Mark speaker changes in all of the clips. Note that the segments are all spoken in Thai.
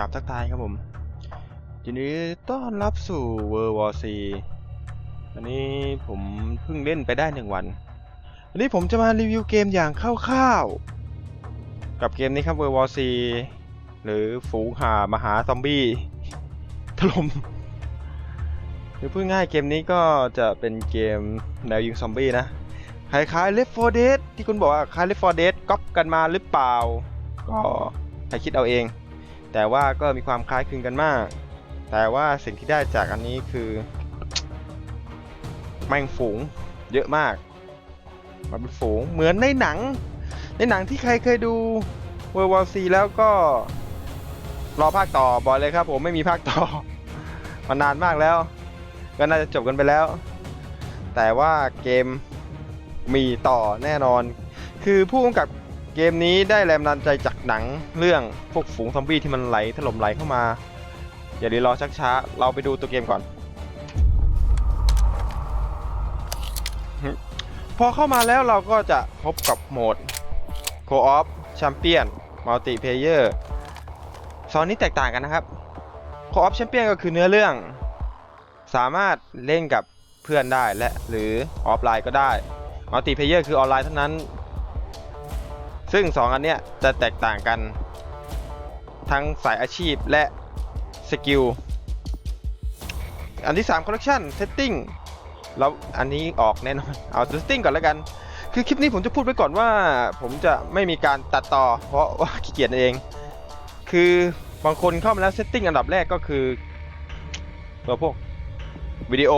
Speaker 1: กราบทักทายครับผมยินดีต้อนรับสู่ World War C อันนี้ผมเพิ่งเล่นไปได้หนึ่งวัน วันนี้ผมจะมารีวิวเกมอย่างคร่าวๆ กับเกมนี้ครับ World War C หรือฝูงหามหาซอมบี้ถล่มหรือพูดง่ายเกมนี้ก็จะเป็นเกมแนวยิงซอมบี้นะคล้ายๆ Left 4 Dead ที่คุณบอกว่าคล้าย Left 4 Dead ก๊อปกันมาหรือเปล่า ก็ให้คิดเอาเอง แต่ว่าก็มีความคล้ายคลึงกันมาก แต่ว่าสิ่งที่ได้จากอันนี้คือ แมงฝูงเยอะมาก มันเป็นฝูงเหมือนในหนัง ในหนังที่ใครเคยดู World War C แล้วก็รอภาคต่อบอกเลยครับ ผมไม่มีภาคต่อมานานมากแล้ว ก็น่าจะจบกันไปแล้ว แต่ว่าเกมมีต่อแน่นอน คือผู้กำกับ เกมนี้ได้แรงบันใจจากหนังเรื่องพวกฝูงซอมบี้ที่มันไหลถล่มไหลเข้ามา อย่ารีรอชักช้า เราไปดูตัวเกมก่อน พอเข้ามาแล้วเราก็จะพบกับโหมด Co-op Champion Multiplayer ซอนนี้แตกต่างกันนะครับ Co-op Champion ก็คือเนื้อเรื่อง สามารถเล่นกับเพื่อนได้และหรือออฟไลน์ก็ได้ Multiplayer คือออนไลน์เท่านั้น ซึ่ง 2 อันเนี้ยจะแตกต่างกันทั้งสายอาชีพและสกิล อันที่3 Collection Setting แล้วอันนี้ออกแน่นอน เอา Setting ก่อนแล้วกัน คือคลิปนี้ผมจะพูดไว้ก่อนว่า ผมจะไม่มีการตัดต่อ เพราะว่าขี้เกียจเอง คือบางคนเข้ามาแล้ว Setting อันดับแรกก็คือตัวพวกวิดีโอ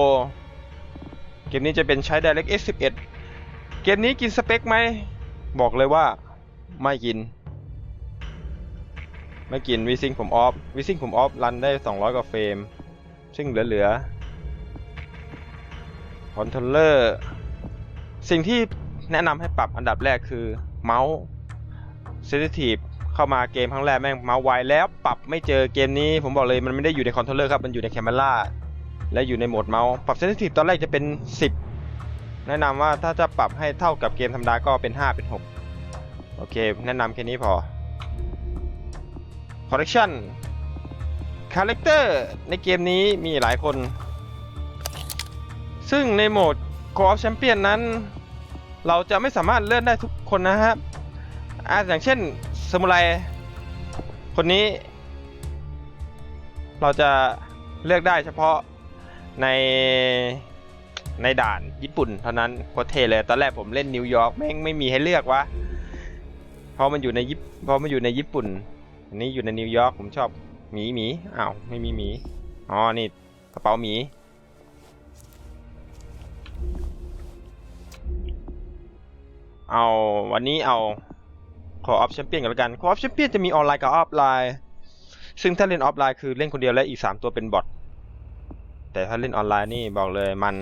Speaker 1: เกมนี้จะเป็นใช้ DirectX 11 เกมนี้กินสเปคไหม บอกเลยว่า ไม่กิน ไม่กินวิซิงผมออฟวิซิงผมออฟรันได้ 200 กว่าเฟรม ซึ่งเหลือๆคอนโทรลเลอร์สิ่งที่แนะนำให้ปรับอันดับแรกคือเมาส์เซนซิทีฟเข้ามาเกมครั้งแรกแม่งเมาส์ไวแล้วปรับไม่เจอเกมนี้ผมบอกเลยมันไม่ได้อยู่ในคอนโทรลเลอร์ครับมันอยู่ในแคมเมราและอยู่ในโหมดเมาส์ปรับเซนซิทีฟตอนแรกจะเป็น 10 แนะนำว่าถ้าจะปรับให้เท่ากับเกมธรรมดาก็เป็น 5 เป็น 6 โอเค แนะนำแค่นี้พอ Collection Character ในเกมนี้มีหลายคน ซึ่งในโหมด Co-op Champion นั้น เราจะไม่สามารถเลื่อนได้ทุกคนนะครับอาอย่างเช่นสมุไรคนนี้ เราจะเลือกได้เฉพาะในในด่านญี่ปุ่นเท่านั้นโคตรเทเลย ตอนแรกผมเล่นนิวยอร์กแม่งไม่มีให้เลือกวะ พราะมันอยู่ในญี่ปุ่นเพราะมันอยู่ในญี่ปุ่น อันนี้อยู่ในนิวยอร์กผมชอบหมีหมีอ้าวไม่มีหมีอ๋อนี่กระเป๋าหมีเอาวันนี้เอาขอออฟแชมเปี้ยนกันแล้วกันขอออฟแชมเปี้ยนจะมีออนไลน์กับออฟไลน์ ซึ่งถ้าเล่นออฟไลน์คือเล่นคนเดียวและอีก 3 ตัวเป็นบอทแต่ถ้าเล่นออนไลน์นี่บอกเลยมัน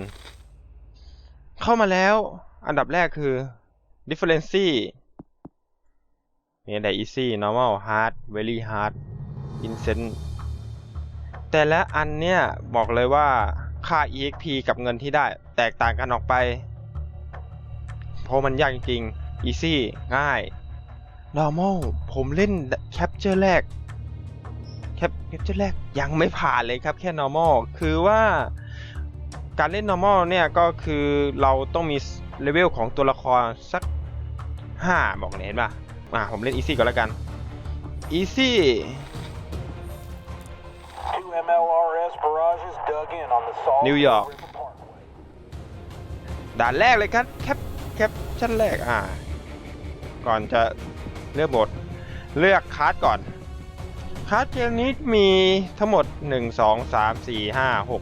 Speaker 1: เข้ามาแล้ว อันดับแรกคือ differency มีอะไร easy normal hard very hard instant แต่ละอันเนี่ยบอกเลยว่าค่า exp กับเงินที่ได้แตกต่างกันออกไป เพราะมันยากจริงๆ easy ง่าย normal ผมเล่น capture แรก capture แรกยังไม่ผ่านเลยครับแค่ normal คือว่าการเล่น normal เนี่ยก็คือเราต้องมีเลเวลของตัวละครสัก 5 บอกเลยเห็นป่ะ อะผมเล่น easy ก่อนแล้วกัน easy
Speaker 2: Two MLRS barrages dug in on the Salt
Speaker 1: New York.
Speaker 2: River Parkway.
Speaker 1: ด่านแรกเลยครับแคปแคปชั่นแรกอ่า ก่อนจะเลือกบท เลือกคาร์ดก่อนคาร์ดเกมนี้มีทั้งหมด 1 2 3 4 5 6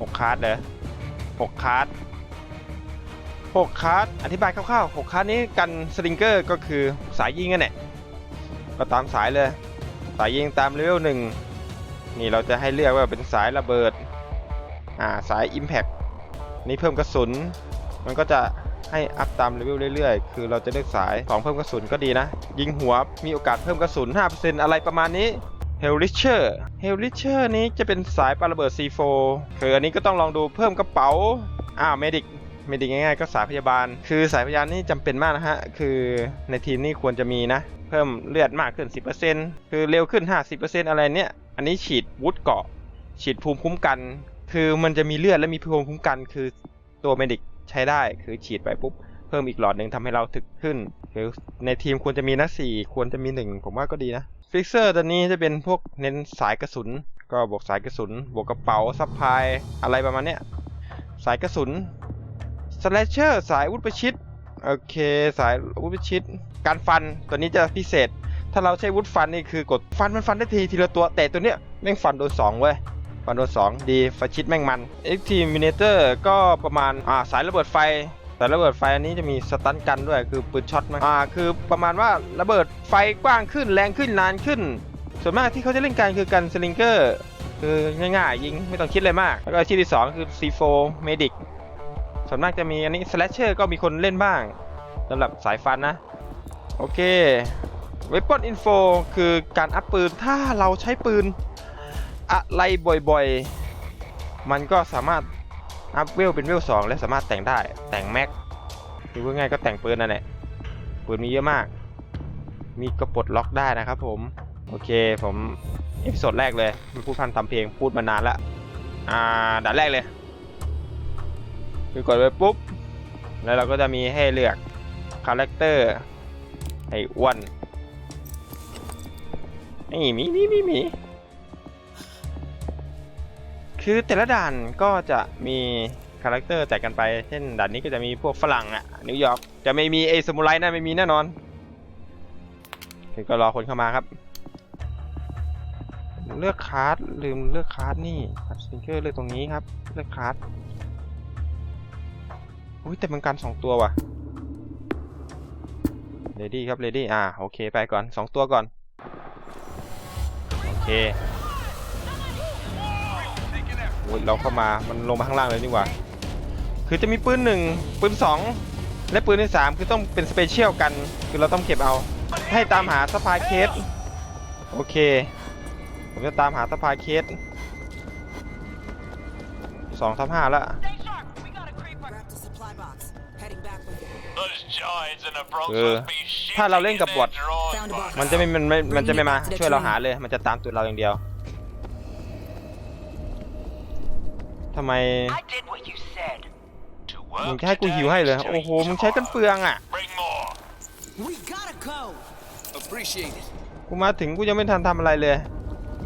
Speaker 1: 6คาร์ดเลย6คาร์ด 6คาร์ดอธิบายคร่าวๆ6คาร์ดนี้กันสลิงเกอร์ก็คือสายยิงกันแหละก็ตามสายเลย สายยิงตามเลเวลหนึ่งนี่เราจะให้เลือกว่าเป็นสายระเบิดอ่าสาย Impact นี่เพิ่มกระสุน มันก็จะให้อัพตามเลเวลเรื่อยๆ คือเราจะเลือกสายของเพิ่มกระสุนก็ดีนะ ยิงหัวมีโอกาสเพิ่มกระสุน 5%อะไรประมาณนี้ h e l l i c h e r h e l l i c h e r นี้จะเป็นสายปาระเบิด C4 คืออันนี้ก็ต้องลองดูเพิ่มกระเป๋าอ่า Medic ไม่ดีง่ายๆก็สายพยาบาล คือสายพยาบาลนี่จำเป็นมากนะฮะ คือในทีมนี่ควรจะมีนะ เพิ่มเลือดมากขึ้น 10%คือเร็วขึ้น 50%อะไรเนี่ย อันนี้ฉีดวุฒเกาะ ฉีดภูมิคุ้มกัน คือมันจะมีเลือดและมีภูมิคุ้มกัน คือตัวเมดิกใช้ได้ คือฉีดไปปุ๊บเพิ่มอีกหลอดหนึ่งทำให้เราถึกขึ้นคือในทีมควรจะมีนะสี่ควรจะมีหนึ่งผมว่าก็ดีนะฟิกเซอร์ตัวนี้จะเป็นพวกเน้นสายกระสุน ก็บวกสายกระสุน บวกกระเป๋าซัพพลายอะไรประมาณเนี้ยสายกระสุน สแลชเชอร์สายอาวุธประชิดโอเคสายอาวุธประชิด การฟันตัวนี้จะพิเศษ ถ้าเราใช้วุธฟันนี่คือกดฟันมันฟันได้ทีทีละตัวแต่ตัวเนี้ยแม่งฟันโดนสองเว้ยฟันโดนสองดีฟันชิดแม่งมัน XT m i n a t o r ก็ประมาณอ่าสายระเบิดไฟสายระเบิดไฟอันนี้จะมีสตันกันด้วยคือปืนช็อตมาอ่าคือประมาณว่าระเบิดไฟกว้างขึ้นแรงขึ้นนานขึ้น ส่วนมากที่เขาจะเล่นกันคือกันสลิงเกอร์คือง่ายๆยิงไม่ต้องคิดอะไรมาก แล้วก็ที่ที่ 2 คือ C4 Medic ส่วนมากจะมีอันนี้ Slasher ก็มีคนเล่นบ้างสำหรับสายฟันนะ โอเค Weapon Info คือการอัพปืนถ้าเราใช้ปืน อะไรบ่อยๆ มันก็สามารถอัพเวลเป็นเวล2และสามารถแต่งได้แต่งแม็กคือง่ายก็แต่งปืนนั่นแหละปืนมีเยอะมาก มีก็ปลดล็อกได้นะครับผม โอเคผมเอพิโซดแรกเลยไมันพูดพันทำเพลงพูดมานานละอ่าด่านแรกเลย คือกดไปปุ๊บ แล้วเราก็จะมีให้เลือกคาแรคเตอร์ไอ้อ้วนไอ้หมีมีมีมีคือแต่ละด่านก็จะมีคาแรคเตอร์แตกกันไป เช่นด่านนี้ก็จะมีพวกฝรั่งอะนิวยอร์กจะไม่มีไอ้สมุไรนะไม่มีแน่นอนคือก็รอคนเข้ามาครับ เลือกคาร์ดลืมเลือกคาร์ดนี่สิงเกอร์เลือกตรงนี้ครับ เลือกคาร์ด อุ้ยแต่มันกันสองตัวว่ะเลดี้ครับเลดี้อ่าโอเคไปก่อนสองตัวก่อน โอเคโอ้ยเราเข้ามามันลงมาข้างล่างเลยนี่ว่า คือจะมีปืนหนึ่งปืนสองและปืนที่สามคือต้องเป็นสเปเชียลกัน คือเราต้องเก็บเอา ให้ตามหาสปายเคส โอเค ผมจะตามหาสปายเคสสองทับห้าแล้ว
Speaker 3: you.
Speaker 2: Those giants in the Bronx
Speaker 1: Ừ.
Speaker 2: must be
Speaker 1: ถ้าเราเล่น
Speaker 2: shitting
Speaker 1: กับ
Speaker 2: in
Speaker 1: บอท
Speaker 2: their drawers.
Speaker 3: Found a box.
Speaker 1: มันจะไม่มันไม่มันจะไม่มาช่วยเราหาเลยมันจะตามตัวเราอย่างเดียวทำไม
Speaker 4: I did what you said.
Speaker 2: To
Speaker 1: มึง
Speaker 2: work
Speaker 1: จะให้กูหิวให้เลยโอ้โหมึงใช้กันเปลืองอะ
Speaker 2: Bring more.
Speaker 3: We gotta go.
Speaker 5: Appreciate it.
Speaker 1: กูมาถึงกูยังไม่ทันทำอะไรเลย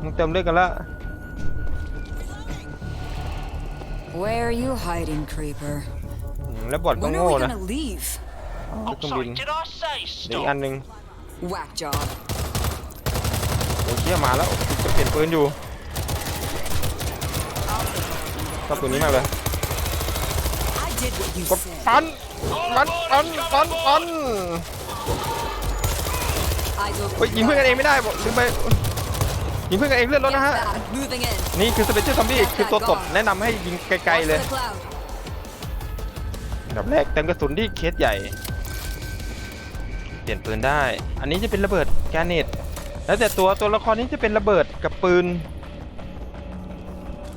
Speaker 1: มึงเติมเลือดกันแล้ว
Speaker 3: Where are you hiding, creeper?
Speaker 1: อืมแล้วบอดก็
Speaker 3: When are
Speaker 1: โง่
Speaker 3: we
Speaker 1: นะ เครื่องบิน
Speaker 2: sorry, did I say
Speaker 1: เดี๋ยวอีกอัน
Speaker 2: stop?
Speaker 1: หนึ่ง
Speaker 3: Whack job.
Speaker 1: โอ้ยเชี่ยมาแล้วจะเปลี่ยนปืนอยู่ชอบปืนนี้มากเลย
Speaker 3: I did what you
Speaker 1: กด
Speaker 3: said.
Speaker 1: ฟันฟันฟันฟันฟัน
Speaker 3: Eyes open.
Speaker 1: เฮ้ยยิงเพื่อนกันเองไม่ได้บอกลืมไปยิงเพื่อนกันเองเลือดลด
Speaker 3: Get
Speaker 1: นะฮะ
Speaker 3: back. Moving in.
Speaker 1: นี่คือสเปเชียลซอมบี้คือตัวตบแนะนำให้ยิงไกล
Speaker 3: Watch
Speaker 1: ๆ เลย
Speaker 3: for the cloud.
Speaker 1: อันดับแรกเติมกระสุนที่เคสใหญ่ เปลี่ยนปืนได้ อันนี้จะเป็นระเบิดแกรเนตแล้วแต่ตัวตัวละครนี้จะเป็นระเบิดกับปืน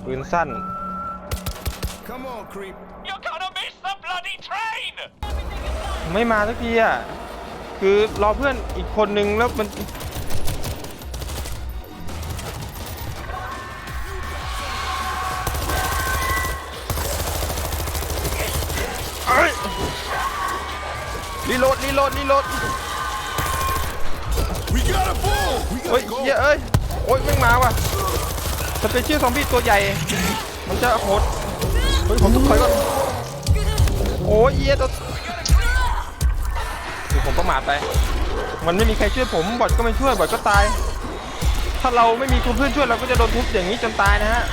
Speaker 1: ปืนสั้น
Speaker 5: Come on, creep.
Speaker 2: You're gonna miss the bloody train!
Speaker 1: ไม่มาสักทีอะ คือรอเพื่อนอีกคนนึงแล้วมันเรีโหลดรีโหลดรีโหลด
Speaker 5: We got a bull. We
Speaker 1: เฮ้ย
Speaker 5: gotta
Speaker 1: เหี้ย
Speaker 5: go.
Speaker 1: เอ้ยโอ้ยแม่งมาว่ะสเปเชียลซอมบี้ตัวใหญ่ มันจะโหดเฮ้ยผมต้องถอยก่อนโอ้ยเหี้ยตัวคือผมประมาทไป มันไม่มีใครช่วยผมบอทก็ไม่ช่วยบอทก็ตาย ถ้าเราไม่มีคุณเพื่อนช่วยเราก็จะโดนทุบอย่างนี้จนตายนะฮะ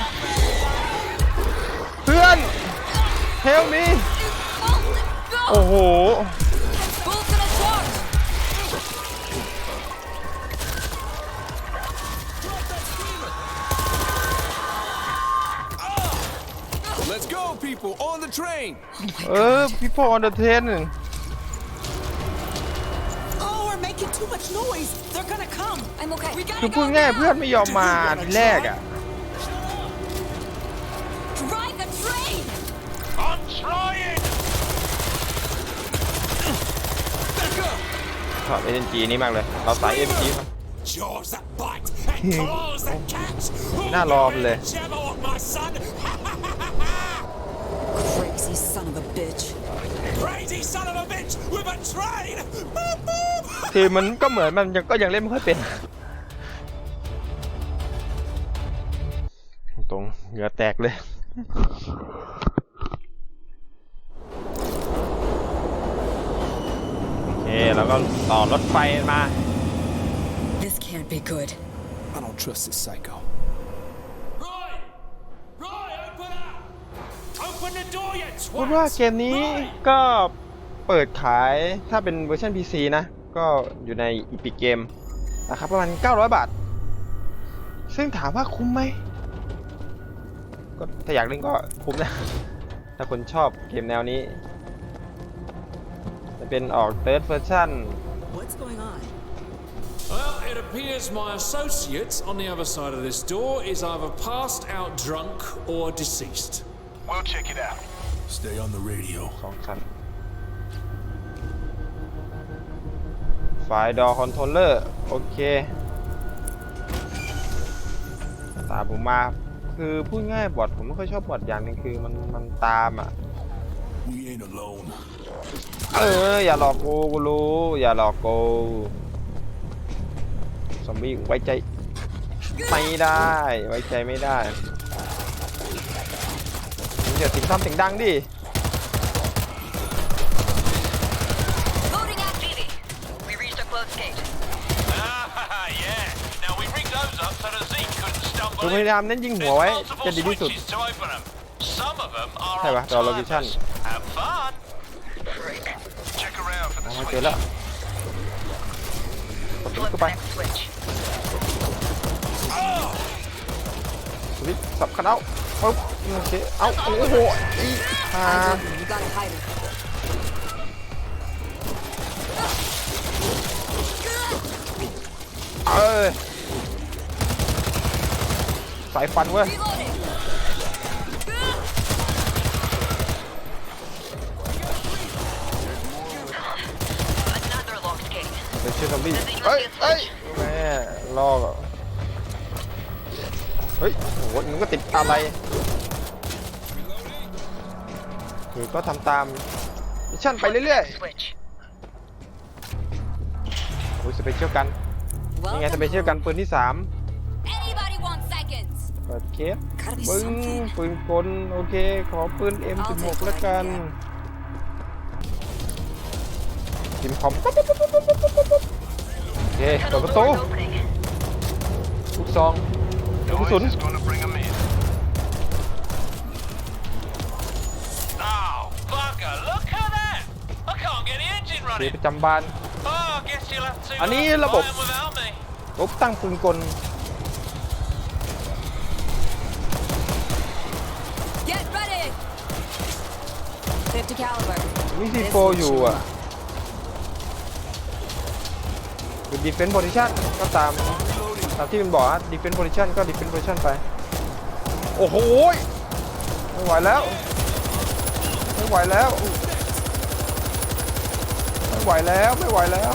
Speaker 1: เพื่อนเฮลมีโอ้โห
Speaker 5: people on the train.
Speaker 1: เออ people on the train
Speaker 3: Oh, we're making too much noise. They're gonna come. I'm okay. We
Speaker 1: คือ
Speaker 3: gotta
Speaker 1: พู
Speaker 3: go ด
Speaker 1: ง่าย
Speaker 3: now.
Speaker 1: เพื่อนไม่ยอมมาทีแรกอะ
Speaker 3: Drive the train.
Speaker 2: I'm trying. Back up.
Speaker 1: ชอบเอ็นจีนี่มากเลย เราสายเอ็นจี
Speaker 6: Jaws that bite and claws that catch. Who
Speaker 1: Nah,
Speaker 6: lovely. Jabber of my son with a train. Boop, boop.
Speaker 1: คือมันก็เหมือนมันยังก็ยังเล่นไม่ค่อยเป็น ตรงๆเหงื่อแตกเลย โอเคแล้วก็ต่อรถไฟมา
Speaker 3: This can't be good.
Speaker 5: I don't trust this psycho.
Speaker 6: Roy! Roy, open up! Open the door, you
Speaker 1: พูดว่า
Speaker 6: twat!
Speaker 1: เกมนี้ก็ เปิดขายถ้าเป็นเวอร์ชัน PC นะ ก็อยู่ใน Epic Game ราคาประมาณ 900 บาท ซึ่งถามว่าคุ้มไหม ก็ถ้าอยากเล่นก็คุ้มนะ ถ้าคนชอบเกมแนวนี้ จะเป็นออก Third Version
Speaker 3: What's going on?
Speaker 7: Well, it appears my associate on the other side of this door is either passed out drunk or deceased.
Speaker 2: We'll check it out.
Speaker 5: Stay on the radio.
Speaker 1: สองชั้น ไฟล์ดอคอนโทรลเลอร์โอเคตามผมมาคือพูดง่ายบอทผมไม่ค่อยชอบบอทอย่างหนึงคือมันมันตามอะ
Speaker 5: We ain't alone.
Speaker 1: เอออย่าหลอกกูกูรู้อย่าหลอกกูซอมบี้ไว้ใจไม่ได้ไว้ใจไม่ได้มึงอย่าเสิงทำเสียงดังดิ
Speaker 4: Loading activity. We reached a closed gate.
Speaker 2: Ah, yeah. Now we rigged those up so the Zeke couldn't
Speaker 1: คือ
Speaker 2: stumble
Speaker 1: พ
Speaker 2: in.
Speaker 1: ยายามเน้นยิงหัวไว้จะ
Speaker 2: There's
Speaker 1: ดีที่สุด
Speaker 2: multiple switches to open them. Some of them are
Speaker 1: ใช่ปะ
Speaker 2: on
Speaker 1: ดอลโลเคชั่น
Speaker 2: timers. Have fun. Check around for the
Speaker 1: มาเจ
Speaker 2: switch.
Speaker 1: อแล้วกดลิฟ
Speaker 4: Flip
Speaker 1: ต์เข้า
Speaker 4: the
Speaker 1: ไป
Speaker 4: next switch.
Speaker 1: สวิตช์สับคันเอาปึ๊บโอเคเอาโอ้โหอีฮ่า
Speaker 3: I know you. You gotta hide it.
Speaker 1: เอ้ย สายฟันเว้ย
Speaker 3: Reloading.
Speaker 4: Another locked gate.
Speaker 1: เดี๋ยวเชื่อซอมบี้เอ้ยเอ้ยแม่ล่อก่อนเฮ้ยโอ้โหมึงก็ติดอะไรคือก็ทำตามมิชชั่นไปเรื่อย
Speaker 4: Switch.
Speaker 1: ๆโอ้ยสเปเชียลกันนี่ไงส
Speaker 3: Welcome
Speaker 1: เปเชียลกัน
Speaker 3: home.
Speaker 1: ปืนที่
Speaker 3: Anybody
Speaker 1: ปิดเคส
Speaker 3: Gotta be
Speaker 1: ปึ้ง
Speaker 3: something.
Speaker 1: ปืนกลโอเค ขอปืน M16 แล้วกันจิมคอมปุ๊บปุ๊บปุ๊บปุ๊บปุ๊บปุ๊บปุ๊บโอเคเปิด
Speaker 4: Tunnel
Speaker 1: ประตู
Speaker 4: doors opening.
Speaker 1: ลูกซองลูกกระสุน
Speaker 2: Noise is gonna bring 'em in. Oh, bugger, look at that! I can't get the engine
Speaker 1: เสีย
Speaker 2: running.
Speaker 1: ประจำบาน
Speaker 2: Oh, I guess you'll have to
Speaker 1: อันนี้
Speaker 2: uh,
Speaker 1: ระบบ
Speaker 2: fly 'em without me.
Speaker 1: ลบตั้งปืนกล
Speaker 3: 50 caliber.
Speaker 1: มีซีโฟอยู่อะคือ defense position ก็ตามตามที่มันบอกฮะ defense position ก็ defense position ไป โอ้โหยไม่ไหวแล้ว ไม่ไหวแล้ว ไม่ไหวแล้วไม่ไหวแล้ว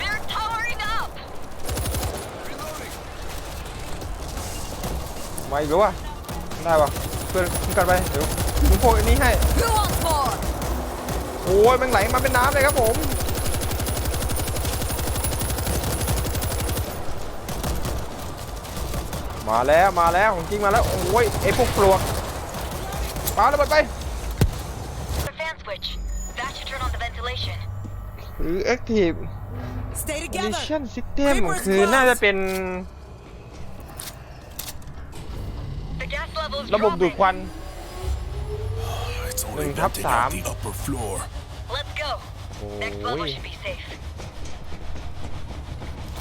Speaker 4: They're towering up.
Speaker 1: มาอีกแล้ววะได้ปะ เพื่อนคุ้มกันไปเดี๋ยวถึงพวกอันนี้ให้
Speaker 3: Who wants more?
Speaker 1: โอ้ยมันไหลมาเป็นน้ำเลยครับผมมาแล้วมาแล้วของจริงมาแล้วโอ้ยไอ้พวกปลวกปาระเบิดไป
Speaker 4: The fan switch. That should turn on the ventilation.
Speaker 1: หรือ Active
Speaker 3: Stay
Speaker 1: Condition System คือน่าจะเป็น
Speaker 4: The gas level is
Speaker 1: ระบบดูด
Speaker 4: dropping.
Speaker 1: ควัน
Speaker 5: It's only
Speaker 1: Đừng thắp
Speaker 5: venting
Speaker 1: xám.
Speaker 5: out the upper floor.
Speaker 4: Let's go. Next level
Speaker 1: Ôi.
Speaker 4: should be safe.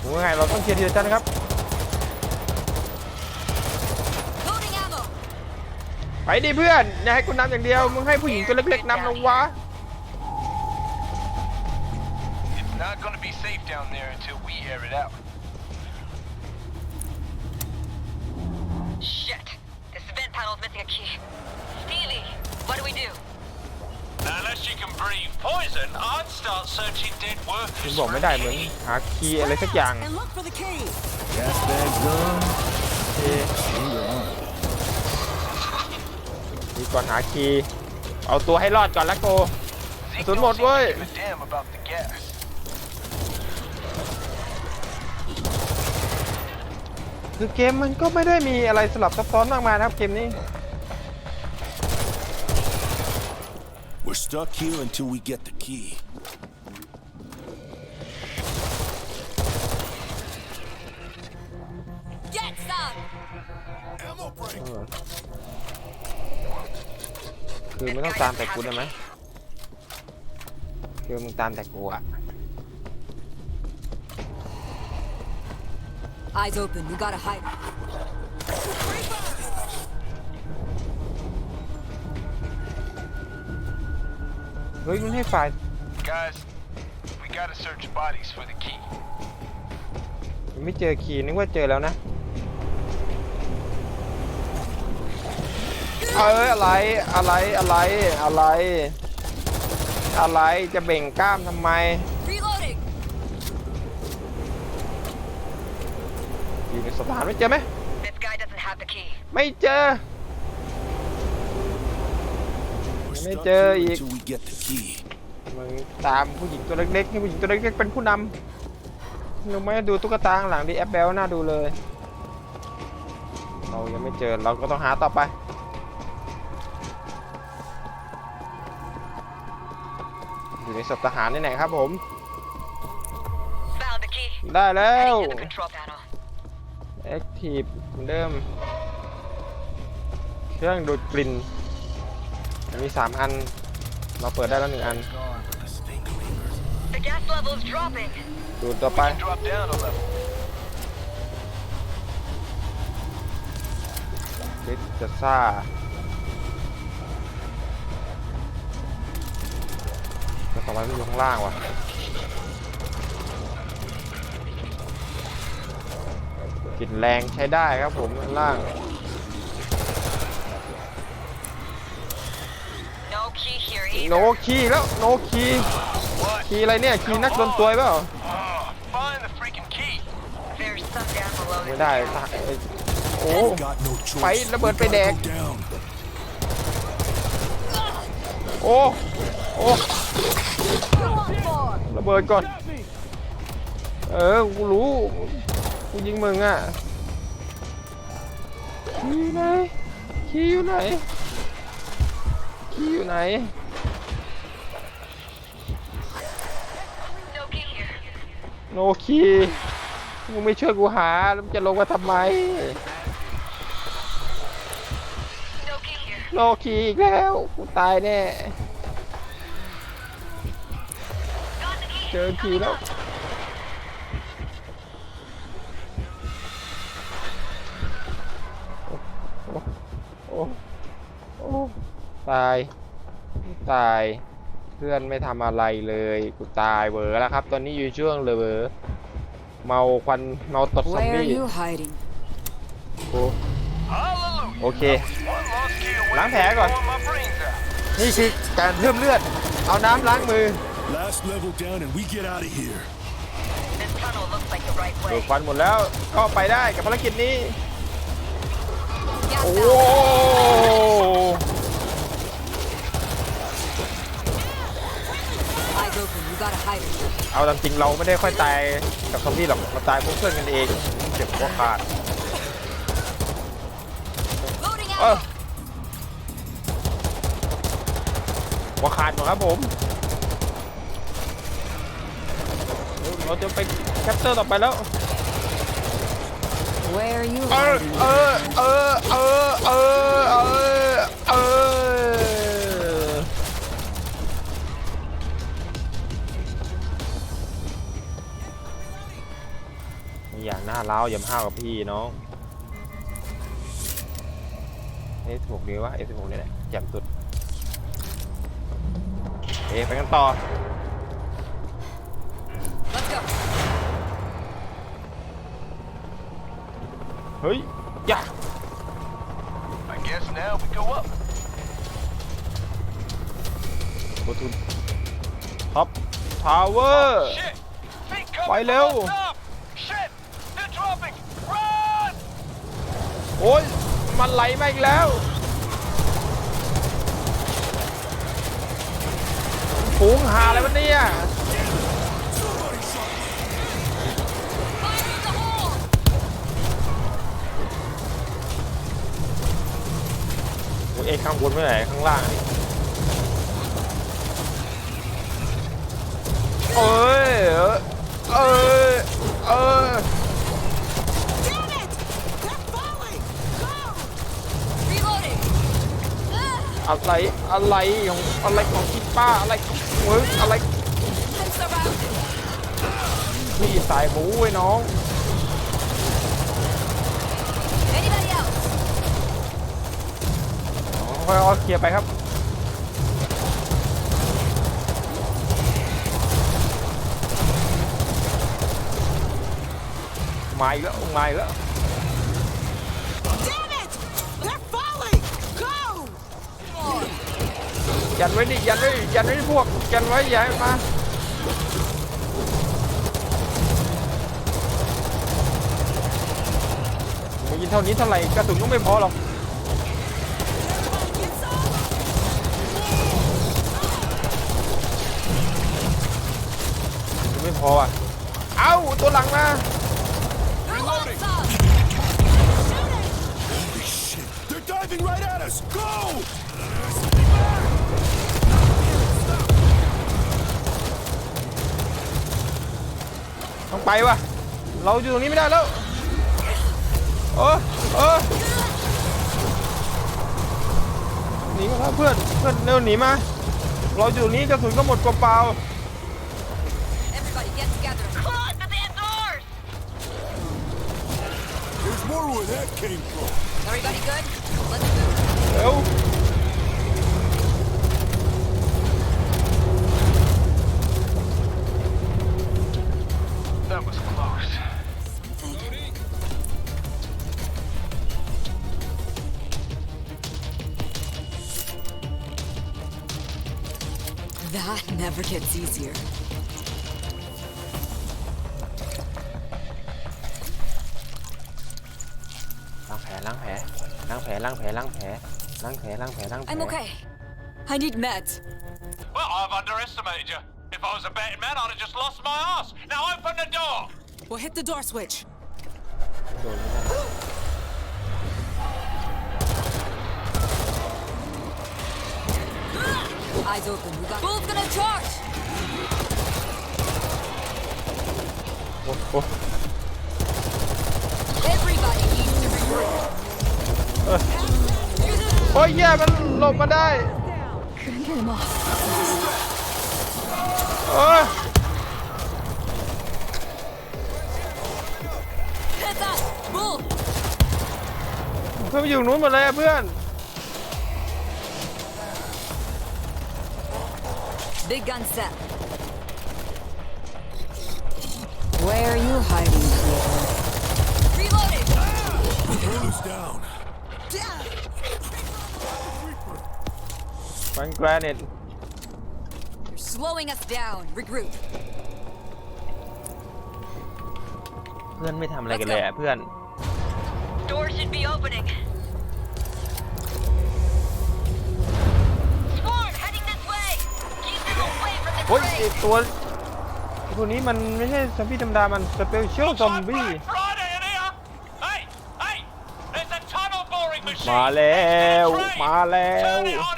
Speaker 1: ผมว่าไงเราต้องเคลียร์ทีละชั้นนะครับ
Speaker 3: Loading ammo.
Speaker 1: ไปดิเพื่อน อย่าให้กูนำอย่างเดียว มึงให้ผู้หญิงตัวเล็กๆนำลงวะ
Speaker 2: It's not gonna be safe down there until we air it out.
Speaker 4: Shit. This vent panel's missing a key. Stevie, what do we do?
Speaker 2: Now let's unless you can breathe poison, I'd start searching dead
Speaker 1: คุณ
Speaker 2: workers
Speaker 1: บอก
Speaker 2: for
Speaker 1: ไม่
Speaker 2: a
Speaker 1: ได้เหมือน
Speaker 2: key.
Speaker 1: หาคีย์อะไรสักอย่าง
Speaker 3: And look for the key.
Speaker 5: Gas bags done.
Speaker 1: โอเค
Speaker 5: Finger on.
Speaker 1: ดีก่อนหาคีย์เอาตัวให้รอดก่อนละโกกระสุนหมดเว้ย
Speaker 2: damn about the gas.
Speaker 1: คือเกมมันก็ไม่ได้มีอะไรสลับซับซ้อนมากมายนะครับเกมนี้
Speaker 5: We're stuck here until we get the key.
Speaker 4: Get some!
Speaker 5: Ammo break.
Speaker 1: คือไม่ต้องตามแต่กูได้ไหมคือมึงตามแต่กูอะ
Speaker 4: Eyes open, you gotta hide.
Speaker 1: เฮ้ยมันให้ไฟล์
Speaker 2: Guys, we gotta search bodies for the key.
Speaker 1: ยังไม่เจอคีย์นึกว่าเจอแล้วนะ เอ้ยอะไรอะไรอะไรอะไร อะไรจะเบ่งกล้ามทำไม
Speaker 4: Reloading!
Speaker 1: อยู่ใน สถานไม่เจอไหม
Speaker 4: This guy doesn't have the key.
Speaker 1: ไม่เจอ
Speaker 5: We're
Speaker 1: Mấy
Speaker 5: stuck
Speaker 1: chơi
Speaker 5: here
Speaker 1: gì?
Speaker 5: until we get the key.
Speaker 1: มึงตามผู้หญิงตัวเล็กๆให้ผู้หญิงตัวเล็กๆเป็นผู้นำรู้ไหมดูตุ๊กตาข้างหลังดิแอปเบลน่าดูเลย เรายังไม่เจอเราก็ต้องหาต่อไป อยู่ในสับทหารนี่ไหนครับผม
Speaker 4: Found the key.
Speaker 1: ได้แล้ว
Speaker 4: Heading to the control panel.
Speaker 1: Active เหมือนเดิม เครื่องดูดกลิ่นมันมี 3 อัน เราเปิดได้แล้วหนึ่งอัน
Speaker 4: The gas level's dropping.
Speaker 1: ดูดต่อไป
Speaker 2: Drop down a level.
Speaker 1: คริสจะซ่า แต่ต่อไปมันอยู่ข้างล่างว่ะ กลิ่นแรงใช้ได้ครับผมข้างล่าง
Speaker 4: No key here
Speaker 1: โน
Speaker 4: either.
Speaker 1: คีย์แล้วโนคีย์คีย์อะไรเนี่ยคีย์นักดนตรีเปล่า
Speaker 2: Oh, find the freaking key.
Speaker 4: There's some down below
Speaker 1: ไม่
Speaker 4: this
Speaker 1: ได้
Speaker 4: area.
Speaker 1: ทหารเอ้ยโอ้
Speaker 5: Got no choice.
Speaker 1: Phải, nó
Speaker 5: We
Speaker 1: bật phải
Speaker 5: gotta
Speaker 1: đèn.
Speaker 5: go down.
Speaker 1: โอ้ โอ้ ระเบิดก่อน เออ กูรู้ กูยิงมึงอะคีอยู่ไหนคีอยู่ไหนคีอยู่ไหนโนคีมึงไม่ช่วยกูหาแล้วมึงจะลงมาทำไมโนคีอีกแล้วกูตายแน่เจอคีแล้ว โอ้โอ้ตาย ตาย เพื่อนไม่ทำอะไรเลย กูตายเบอแล้วครับ ตอนนี้อยู่ช่วงเลยเบอเมาควันเมาตดซอม
Speaker 4: Where are
Speaker 1: บี้
Speaker 4: you hiding?
Speaker 1: โอ้
Speaker 2: Hallelujah.
Speaker 1: โอเค
Speaker 2: One lost key away
Speaker 1: Láng
Speaker 2: from
Speaker 1: thẻ rồi.
Speaker 2: blowing my brains out.
Speaker 1: นี่คือการเพิ่มเลือด เอาน้ำล้างมือ
Speaker 5: Last level down and we get out of here.
Speaker 4: This tunnel looks like the right
Speaker 1: เบิก
Speaker 4: way.
Speaker 1: ควันหมดแล้วก็ไปได้กับภารกิจนี้
Speaker 4: Gas
Speaker 1: โอ้
Speaker 4: out. Eyes open, you gotta hide it.
Speaker 1: เอาตามจริงเราไม่ได้ค่อยตายกับซอมบี้หรอกเราตายพวกเพื่อนกันเองเจ็บหัวขาด
Speaker 4: Loading
Speaker 1: เออ
Speaker 4: out.
Speaker 1: หัวขาดหมดครับผมเราจะไปแคปเตอร์ต่อไปแล้ว
Speaker 4: Where are you
Speaker 1: เออ
Speaker 4: hiding?
Speaker 1: เออ เออ เออ เออ เออ เอออย่าหน้าเล้าวอย่ามาห้าวกับพี่น้องเอสหกดีวะเอสหกนี่แหละแจ่มสุดเอะไปกันต่อ เฮ้ยอย่า
Speaker 2: I guess now we go up.
Speaker 1: go to top tower
Speaker 2: Shit! Big
Speaker 1: Quay
Speaker 2: cover
Speaker 1: leo.
Speaker 2: from up top! Shit! They're dropping! Run!
Speaker 1: โอ้ย มันไหลมาอีกแล้วฝูงหาอะไรวะเนี่ย โอ้ยเอ้ข้างบนไม่ไหนข้างล่างนี่เอ้ยเอ้ยเอ้ย
Speaker 3: Damn it! They're falling! Go!
Speaker 4: Reloading!
Speaker 1: อะไรอะไรของอะไรของที่ป้าอะไรของมึงอะไร
Speaker 4: I'm surrounded!
Speaker 1: พี่สายหมูไว้น้อง ค่อยๆเคลียร์ไปครับมาอีกแล้วมาอีกแล้ว
Speaker 3: Damn it! They're falling! Go!
Speaker 1: ยันไว้ดิยันไว้ดิยันไว้ดิพวกยันไว้อย่าให้มันมาไม่ยินเท่านี้เท่าไหร่กระสุนก็ไม่พอหรอก
Speaker 3: Get some!
Speaker 1: ไม่ พออะ เอ้า ตัวหลังมา
Speaker 4: They're lost up!
Speaker 5: Holy shit! They're diving right at us! Go!
Speaker 1: ต้องไปว่ะเราอยู่ตรงนี้ไม่ได้แล้วเออเออหนีมาครับเพื่อน เพื่อนเร็วหนีมา เราอยู่ตรงนี้กระสุนก็หมดเปล่า
Speaker 4: Everybody
Speaker 5: sure where that came from.
Speaker 4: Everybody good? Let's move.
Speaker 1: Help.
Speaker 2: That was close.
Speaker 4: That never gets easier.
Speaker 1: ล้างแผลล้างแผลล้างแผลล้างแผลล้างแผลล้างแผล
Speaker 4: I'm okay. I need meds.
Speaker 2: Well, I've underestimated you. If I was a betting man, I'd have just lost my ass. Now open the door!
Speaker 3: We'll hit the door switch.
Speaker 1: โดนไม่ได้
Speaker 4: Eyes open. We got. Bull's gonna charge!
Speaker 1: โอ้โห
Speaker 4: Everybody needs to regroup.
Speaker 1: โอ้ยแย่มันหลบมาได้
Speaker 4: Couldn't get him off.
Speaker 1: เออ
Speaker 4: Heads up! Bull!
Speaker 1: เพื่อนไปอยู่นู้นหมดเลยอะเพื่อน
Speaker 4: Big gun set. Where are you hiding, Reloading!
Speaker 5: Boots down.
Speaker 1: ฟันแกรเนต
Speaker 4: You're slowing us down. Regroup.
Speaker 1: เพื่อนไม่ทำอะไรกันเลยอะเพื่อน
Speaker 4: Door should be opening. Swarm heading this way. Keep them away from the
Speaker 1: โอ้ย
Speaker 4: train.
Speaker 1: ไอ้ตัวตัวนี้มันไม่ใช่ซอมบี้ธรรมดา มันสเปเชียลซอมบี้
Speaker 2: Black Friday in here! Hey! Hey! There's a tunnel boring machine!
Speaker 1: มาแล้ว
Speaker 2: Next to the train.
Speaker 1: มาแล้ว
Speaker 2: Turn it on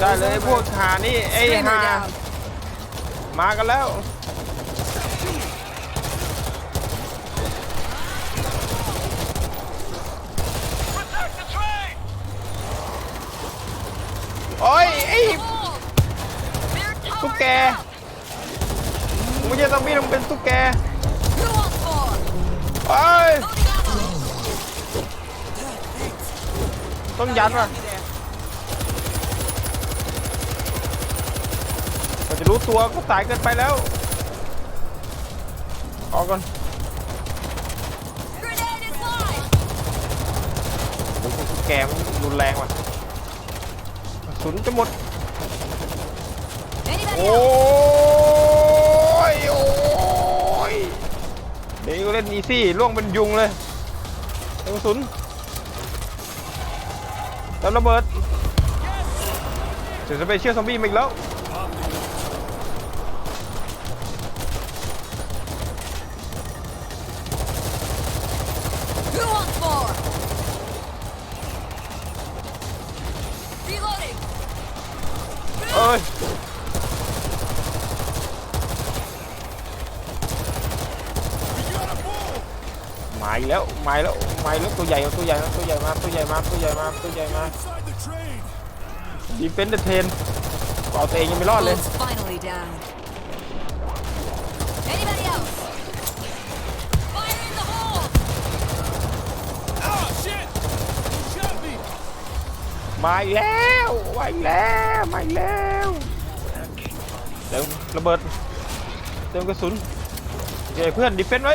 Speaker 1: ได้เลยพวกหานี่ไอ้
Speaker 4: Screamer
Speaker 1: หา
Speaker 4: down.
Speaker 1: มากันแล้ว
Speaker 2: Protect the train!
Speaker 1: โอ้ยไอ้
Speaker 4: They're
Speaker 1: ตุ๊ก
Speaker 4: towering
Speaker 1: แก
Speaker 4: up.
Speaker 1: มึงไม่ใช่ซอมบี้มึงเป็นตุ๊กแก
Speaker 4: Who wants more?
Speaker 1: เอ้ย
Speaker 4: Loading ammo.
Speaker 1: ต้องยันว่ะกว่าจะ รู้ตัวก็สายเกินไปแล้ว ออกก่อน
Speaker 4: Grenade is live.
Speaker 1: โอ้โหตุ๊กแกมันรุนแรงว่ะกระสุนจะหมด
Speaker 4: Anybody
Speaker 1: โอ้
Speaker 4: else?
Speaker 1: ยโอ้ย เดี๋ยวก็เล่นอีซี่ล่วงเป็นยุงเลยกระสุนแล้วระเบิดเดี๋ยวจะไปเชื่อซอมบี้มาอีกแล้ว
Speaker 4: Who wants more? Reloading.
Speaker 1: เอ้ย มาอีกแล้วมาอีกแล้วมาอีกแล้วตัวใหญ่ตัวใหญ่ตัวใหญ่มาตัวใหญ่มาตัวใหญ่มาตัวใหญ่มา
Speaker 5: Inside the train.
Speaker 1: ดีเฟนเดอร์เทนเอาตัวเองยังไม่รอดเลย
Speaker 4: Bull's finally down. Anybody else? Fire in the hole.
Speaker 6: Oh, shit! You shot me!
Speaker 1: มาอีกแล้วมาอีกแล้วมาอีกแล้วเดี๋ยวระเบิดเติมกระสุนโอเคเพื่อนดีเฟนไว้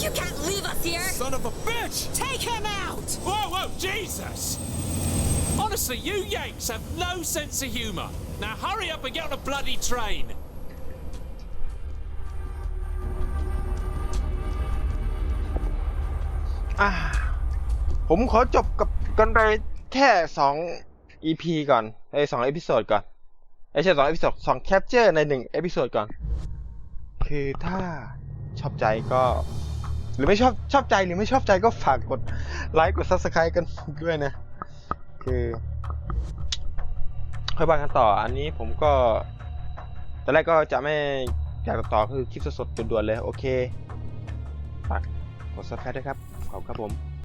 Speaker 4: You can't leave us here.
Speaker 6: Son of a bitch!
Speaker 3: Take him out!
Speaker 6: Whoa, whoa, Jesus! Honestly, you Yanks have no sense of humour. Now hurry up and get on a bloody train.
Speaker 1: อ่าผมขอจบกับกันไปแค่ 2 EP ก่อนไอ้ยสองเอพิโซดก่อนไม่ใช่สองเอพิโซดสองแคปเจอร์ในหนึ่งเอพิโซดก่อน คือถ้าชอบใจก็ หรือไม่ชอบชอบใจหรือไม่ชอบใจก็ฝากกดไลค์กดซับสไคร b e กันด้วยนะ คือค่อยว่ากันต่อ อันนี้ผมก็ตอนแรกก็จะไม่อยากตัดต่อคือคลิปสดๆด่วนๆเลย โอเคฝากกดซับสไคร b e ด้วยครับ ขอบคุณครับผม